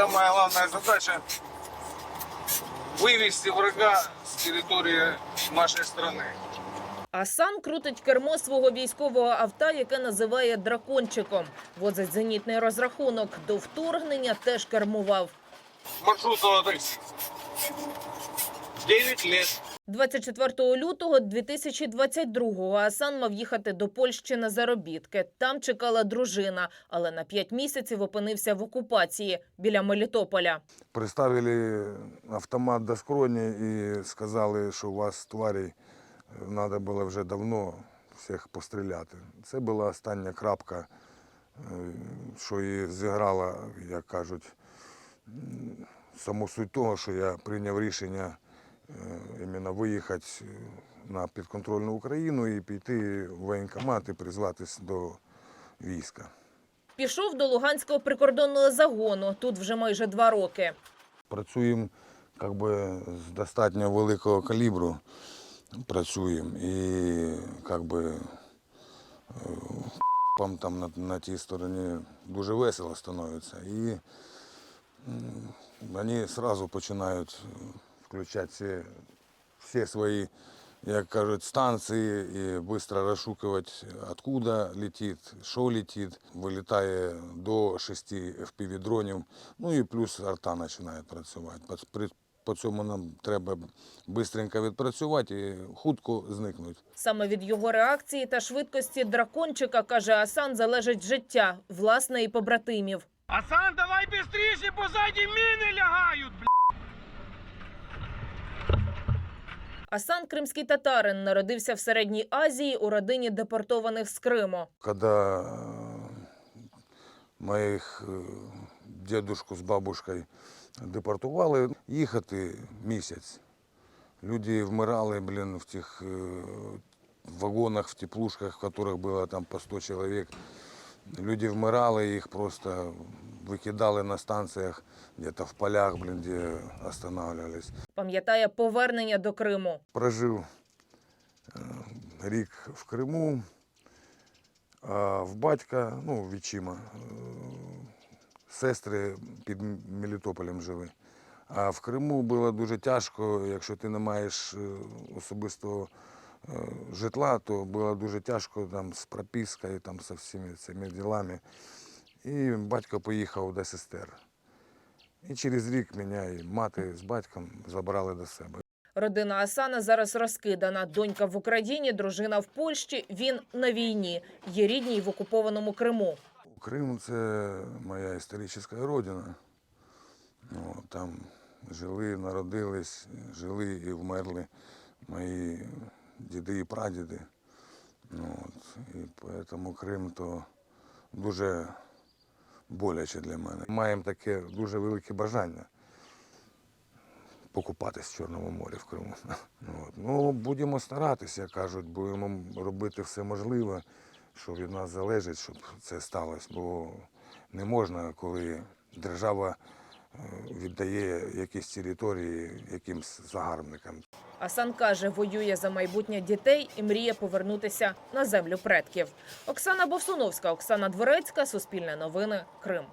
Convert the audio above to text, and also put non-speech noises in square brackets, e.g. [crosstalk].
самая главная задача вывести врага с территории нашей страны. сам крутить кермо свого військового авто, яке називає дракончиком. Возить зенітний розрахунок. До вторгнення теж кермував. Маршрутного такси. 9 лет. 24 лютого 2022-го Асан мав їхати до Польщі на заробітки. Там чекала дружина, але на 5 місяців опинився в окупації біля Мелітополя. Приставили автомат до скроні і сказали, що у вас тварей треба було вже давно всіх постріляти. Це була остання крапка, е, що і зіграла, як кажуть, саму суть того, що я прийняв рішення іменно виїхати на підконтрольну Україну і піти в воєнкомат і призватись до війська. Пішов до Луганського прикордонного загону. Тут вже майже два роки. Працюємо как би, з достатньо великого калібру. Працюємо і как би, е, там на, на тій стороні дуже весело становиться. І вони одразу починають е, включати всі, свої, як кажуть, станції і швидко розшукувати, откуда летить, що летить. Вилітає до шести FPV-дронів, ну і плюс арта починає працювати. По- При, по цьому нам треба швидко відпрацювати і хутко зникнути. Саме від його реакції та швидкості дракончика, каже Асан, залежить життя власне і побратимів. Асан, давай позади мины лягают, Асан кримський татарин народився в середній Азії у родині депортованих з Криму. Когда э, моїх е, дедушку з бабушкою депортували, їхати місяць. Люди вмирали, блін, в тих е, вагонах, в теплушках, в яких було там по 100 чоловік. Люди вмирали, їх просто викидали на станціях, где-то в полях, блін, де останавливались. Пам'ятає повернення до Криму. Прожив е, рік в Криму, а в батька, ну, відчима, е, сестри під Мелітополем жили. А в Криму було дуже тяжко, якщо ти не маєш е, особистого житла, то було дуже тяжко там, з пропискою, там, з всіми цими ділами. І батько поїхав до сестер. І через рік мене і мати з батьком забрали до себе. Родина Асана зараз розкидана. Донька в Україні, дружина в Польщі. Він на війні. Є рідні в окупованому Криму. Крим це моя історична родина. Ну, там жили, народились, жили і вмерли мої діди і прадіди. Ну, от, і тому Крим то дуже боляче для мене. Маємо таке дуже велике бажання покупатись в Чорному морі в Криму. [laughs] Ну, от. ну, будемо старатися, кажуть, будемо робити все можливе, що від нас залежить, щоб це сталося. Бо не можна, коли держава е, віддає якісь території якимсь загарбникам. Асан каже, воює за майбутнє дітей і мріє повернутися на землю предків. Оксана Бовсуновська, Оксана Дворецька, Суспільне новини, Крим.